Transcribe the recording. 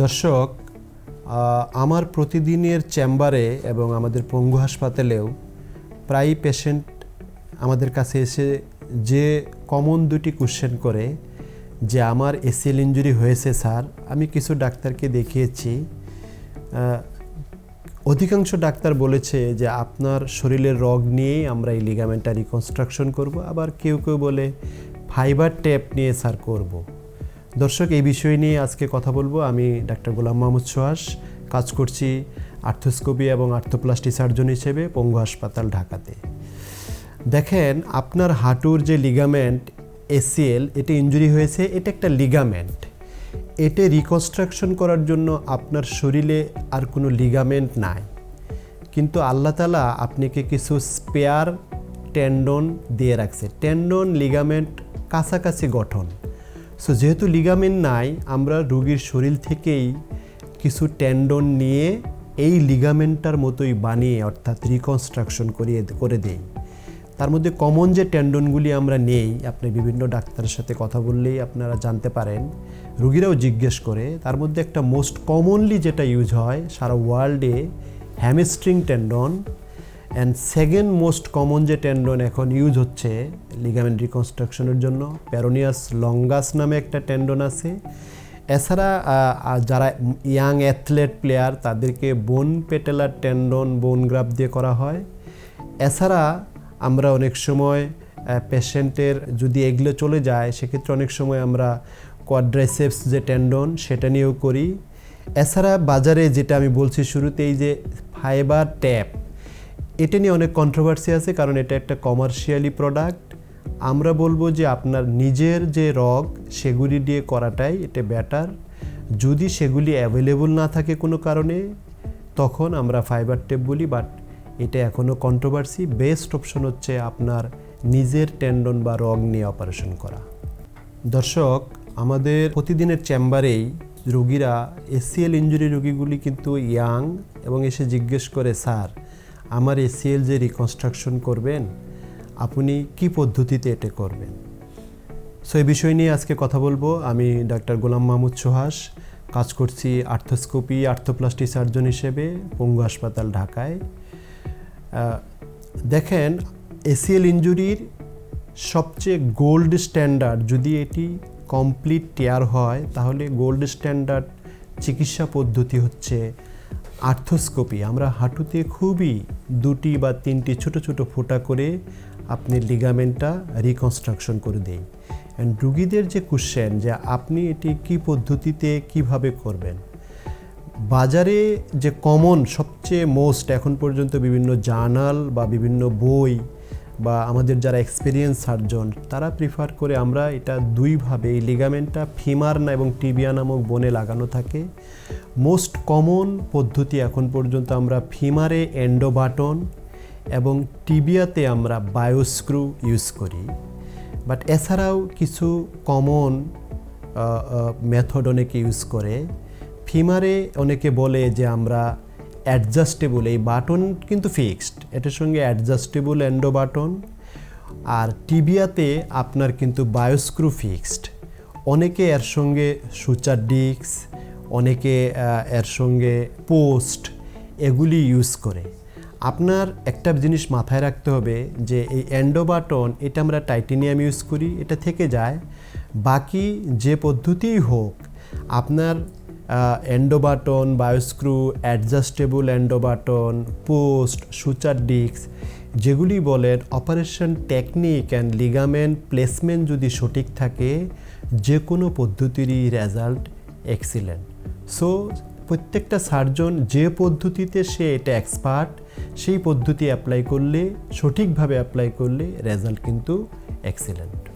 দর্শক আমার প্রতিদিনের চেম্বারে এবং আমাদের পঙ্গু হাসপাতালেও প্রায় পেশেন্ট আমাদের কাছে এসে যে কমন দুটি কোশ্চেন করে, যে আমার এসিএল ইঞ্জুরি হয়েছে স্যার, আমি কিছু ডাক্তারকে দেখিয়েছি। অধিকাংশ ডাক্তার বলেছে যে আপনার শরীরের রগ নিয়েই আমরা এই লিগামেন্টটা রিকনস্ট্রাকশন করব, আবার কেউ কেউ বলে ফাইবার টেপ নিয়ে স্যার করব। দর্শক, এই বিষয় নিয়ে আজকে কথা বলব। আমি ডাক্তার গোলাম মাহমুদ সোহাস। কাজ করছি আর্থোস্কোপি এবং আর্থোপ্লাস্টি সার্জন হিসেবে পঙ্গু হাসপাতাল ঢাকাতে। দেখেন, আপনার হাঁটুর যে লিগামেন্ট এসিএল এটা ইঞ্জুরি হয়েছে, এটা একটা লিগামেন্ট এটা রিকনস্ট্রাকশন করার জন্য আপনার শরীরে আর কোনো লিগামেন্ট নাই। কিন্তু আল্লাহ তালা আপনাকে কিছু স্পেয়ার টেন্ডন দিয়ে রাখছে। টেন্ডন লিগামেন্ট কাছাকাছি গঠন। সো যেহেতু লিগামেন্ট নাই, আমরা রোগীর শরীর থেকেই কিছু টেন্ডন নিয়ে এই লিগামেন্টটার মতোই বানিয়ে, অর্থাৎ রিকনস্ট্রাকশন করিয়ে করে দেই। তার মধ্যে কমন যে ট্যান্ডনগুলি আমরা নেই, আপনি বিভিন্ন ডাক্তারের সাথে কথা বললেই আপনারা জানতে পারেন, রুগীরাও জিজ্ঞেস করে। তার মধ্যে একটা মোস্ট কমনলি যেটা ইউজ হয়, সারা ওয়ার্ল্ডে hamstring tendon and second most common যে টেন্ডন এখন ইউজ হচ্ছে লিগামেন্ট রিকনস্ট্রাকশনের জন্য প্যারোনিয়াস লঙ্গাস নামে একটা টেন্ডন আছে। এছাড়া যারা ইয়াং অ্যাথলেট প্লেয়ার তাদেরকে বোন পেটেলার টেন্ডন বোন গ্রাফ দিয়ে করা হয়। এছাড়া আমরা অনেক সময় পেশেন্টের যদি এগুলো চলে যায়, সেক্ষেত্রে অনেক সময় আমরা কোয়াড্রাইসেপস যে টেন্ডন সেটা নিয়েও করি। এছাড়া বাজারে যেটা আমি বলছি শুরুতেই যে ফাইবার ট্যাপ এটা নিয়ে অনেক কন্ট্রোভার্সি আছে, কারণ এটা একটা কমার্শিয়ালি প্রোডাক্ট আমরা বলব যে আপনার নিজের যে রগ, সেগুলি দিয়ে করাটাই এটা বেটার যদি সেগুলি অ্যাভেলেবল না থাকে কোনো কারণে, তখন আমরা ফাইবার টেপ বলি বাট এটা এখনও কন্ট্রোভার্সি বেস্ট অপশন হচ্ছে আপনার নিজের টেন্ডন বা রগ নিয়ে অপারেশন করা। দর্শক, আমাদের প্রতিদিনের চেম্বারেই রোগীরা এসিএল ইঞ্জুরি রোগীগুলি কিন্তু ইয়াং এবং এসে জিজ্ঞেস করে, স্যার আমার এসিএল যে রিকনস্ট্রাকশন করবেন, আপনি কি পদ্ধতিতে এটা করবেন? সো এই বিষয় নিয়ে আজকে কথা বলব। আমি ডাক্তার গোলাম মাহমুদ সোহাস, কাজ করছি আর্থোস্কোপি, আর্থোপ্লাস্টি সার্জন হিসেবে, পঙ্গু হাসপাতাল ঢাকায়। দেখেন এসিএল ইঞ্জুরির সবচেয়ে গোল্ড স্ট্যান্ডার্ড যদি এটি কমপ্লিট টেয়ার হয়, তাহলে গোল্ড স্ট্যান্ডার্ড চিকিৎসা পদ্ধতি হচ্ছে আর্থোস্কোপি। আমরা হাঁটুতে খুবই দুটি বা তিনটি ছোট ছোট ফোঁটা করে আপনি লিগামেন্টটা রিকনস্ট্রাকশন করে দেই। অ্যান্ড রুগীদের যে কোশ্চেন যে আপনি এটি কি পদ্ধতিতে কীভাবে করবেন? বাজারে যে কমন সবচেয়ে মোস্ট এখন পর্যন্ত বিভিন্ন জার্নাল বা বিভিন্ন বই বা আমাদের যারা এক্সপিরিয়েন্স সার্জন তারা প্রিফার করে আমরা এটা দুইভাবে এই লিগামেন্টটা ফিমার না এবং টিবিয়া নামক বনে লাগানো থাকে। মোস্ট কমন পদ্ধতি এখন পর্যন্ত আমরা ফিমারে এন্ডোবাটন এবং টিবিয়াতে আমরা বায়োস্ক্রু ইউজ করি। বাট এছাড়াও কিছু কমন মেথড অনেকে ইউজ করে। ফিমারে অনেকে বলে যে আমরা অ্যাডজাস্টেবল এই বাটন কিন্তু ফিক্সড এটার সঙ্গে অ্যাডজাস্টেবল অ্যান্ডো বাটন আর টিবিয়াতে আপনার কিন্তু বায়োস্ক্রু ফিক্সড অনেকে এর সঙ্গে সুচার ডিক্স অনেকে এর সঙ্গে পোস্ট এগুলি ইউজ করে। আপনার একটা জিনিস মাথায় রাখতে হবে যে এই অ্যান্ডো বাটন এটা আমরা টাইটেনিয়াম ইউজ করি, এটা থেকে যায়। বাকি যে পদ্ধতিই হোক, আপনার endobutton, bioscrew, adjustable endobutton, post, suture ডিক্স যেগুলি বলেন operation technique and ligament placement যদি সঠিক থাকে যে কোনো পদ্ধতিরই রেজাল্ট এক্সিলেন্ট সো প্রত্যেকটা সার্জন যে পদ্ধতিতে সে এটা এক্সপার্ট সেই পদ্ধতি অ্যাপ্লাই করলে, সঠিকভাবে অ্যাপ্লাই করলে রেজাল্ট কিন্তু এক্সিলেন্ট